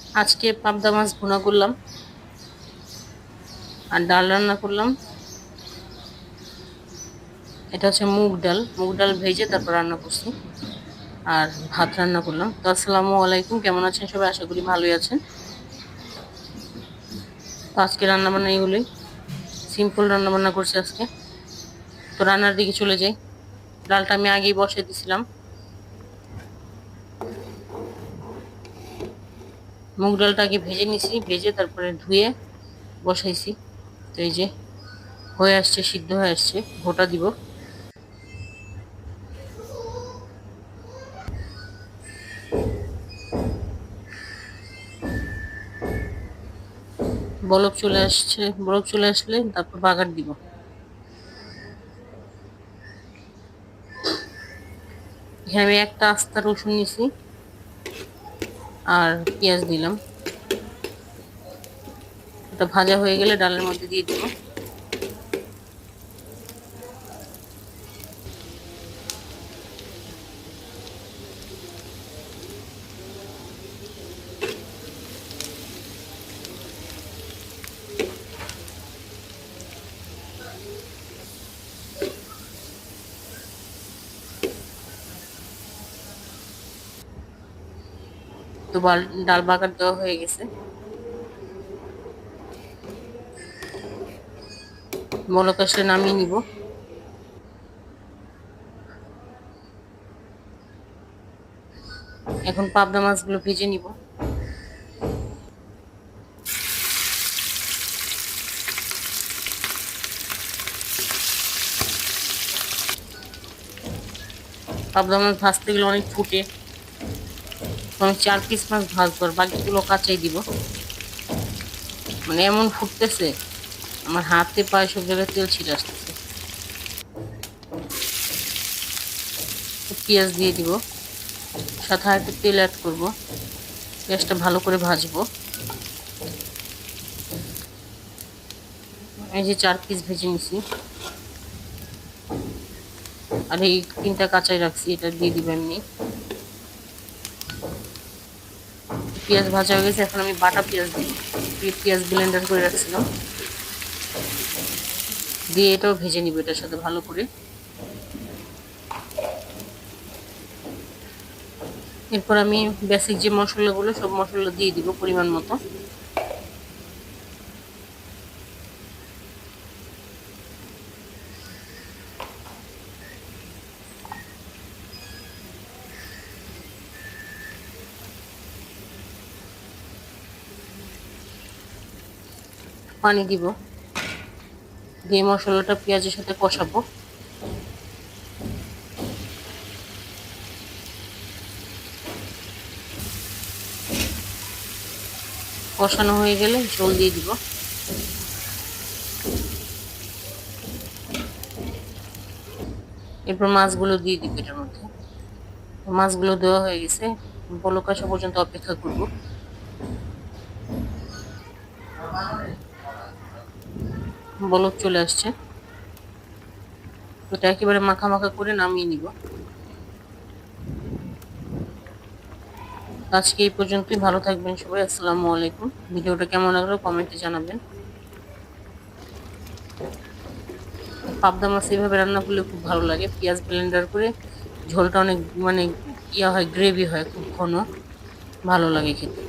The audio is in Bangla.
আজকে পাবদা মাছ ভুনা করলাম। আর ডাল রান্না করলাম। এটা হচ্ছে মুগ ডাল। মুগ ডাল ভেজে তারপর রান্না করছি। আর ভাত রান্না করলাম। তো আসসালামু আলাইকুম। কেমন আছেন সবাই? আশা করি ভালোই আছেন। তো আজকে রান্নাবান্না এগুলোই। সিম্পল রান্নাবান্না করছি আজকে। তো রান্নার দিকে চলে যাই। ডালটা আমি আগেই বসে দিছিলাম। মুগ ডালটাকে ভেজে নিছি, ভেজে তারপরে ধুয়ে বসাইছি। তো এই যে হয়ে আসছে, সিদ্ধ হয়ে আসছে ভোটা দিব। বলক চলে আসছে, বলক চলে আসলে তারপর বাগার দিব। এখানে আমি একটা আস্তা রসুন নিছি। আর পেঁয়াজ দিলাম। এটা ভাজা হয়ে গেলে ডালের মধ্যে দিয়ে দিব। তো ডাল বাগার দেওয়া হয়ে গেছে। আসলে নামিয়ে নিব। এখন পাবদা মাছগুলো ভেজে নিব। পাবদা মাছ ভাজতে গেলে অনেক ফুটে। আমি চার পিস মাছ ভাজবো আর বাকিগুলো কাঁচাই দিব। মানে এমন ফুটতেছে, আমার হাতে পায়ে সব জায়গায় তেল ছিটে আসতেছে। পেঁয়াজ দিয়ে দিব, সাথে একটু তেল অ্যাড করব, পেঁয়াজটা ভালো করে ভাজবো। এই যে চার পিস ভেজে নিছি। আর এই তিনটা কাঁচাই রাখছি, এটা দিয়ে দিব এমনি। পেঁয়াজ ভাজা হয়ে গেছে, এখন আমি বাটা পেঁয়াজ দিই। পেঁয়াজ ব্লেন্ডার করে রাখছিলাম। দিয়ে এটাও ভেজে নিব এটার সাথে ভালো করে। এরপর আমি বেসিক যে মশলাগুলো, সব মশলা দিয়ে দিব পরিমাণ মতো। পানি দিব। দিয়ে মশলাটা পেঁয়াজের সাথে কষাবো। কষানো হয়ে গেলে জল দিয়ে দিব। এরপর মাছগুলো দিয়ে দিব এটার মধ্যে। মাছগুলো দেওয়া হয়ে গেছে। বলক পর্যন্ত অপেক্ষা করব। বলক চলে আসছে। এটা একেবারে মাখা মাখা করে নামিয়ে নিব। আজকে এই পর্যন্তই। ভালো থাকবেন সবাই। আসসালামু আলাইকুম। ভিডিওটা কেমন লাগল কমেন্টে জানাবেন। পাবদা মাছ এইভাবে রান্না করলে খুব ভালো লাগে। পেঁয়াজ ব্লেন্ডার করে ঝোলটা অনেক মানে ইয়া হয় গ্রেভি হয়, খুব ঘন। ভালো লাগে খেতে।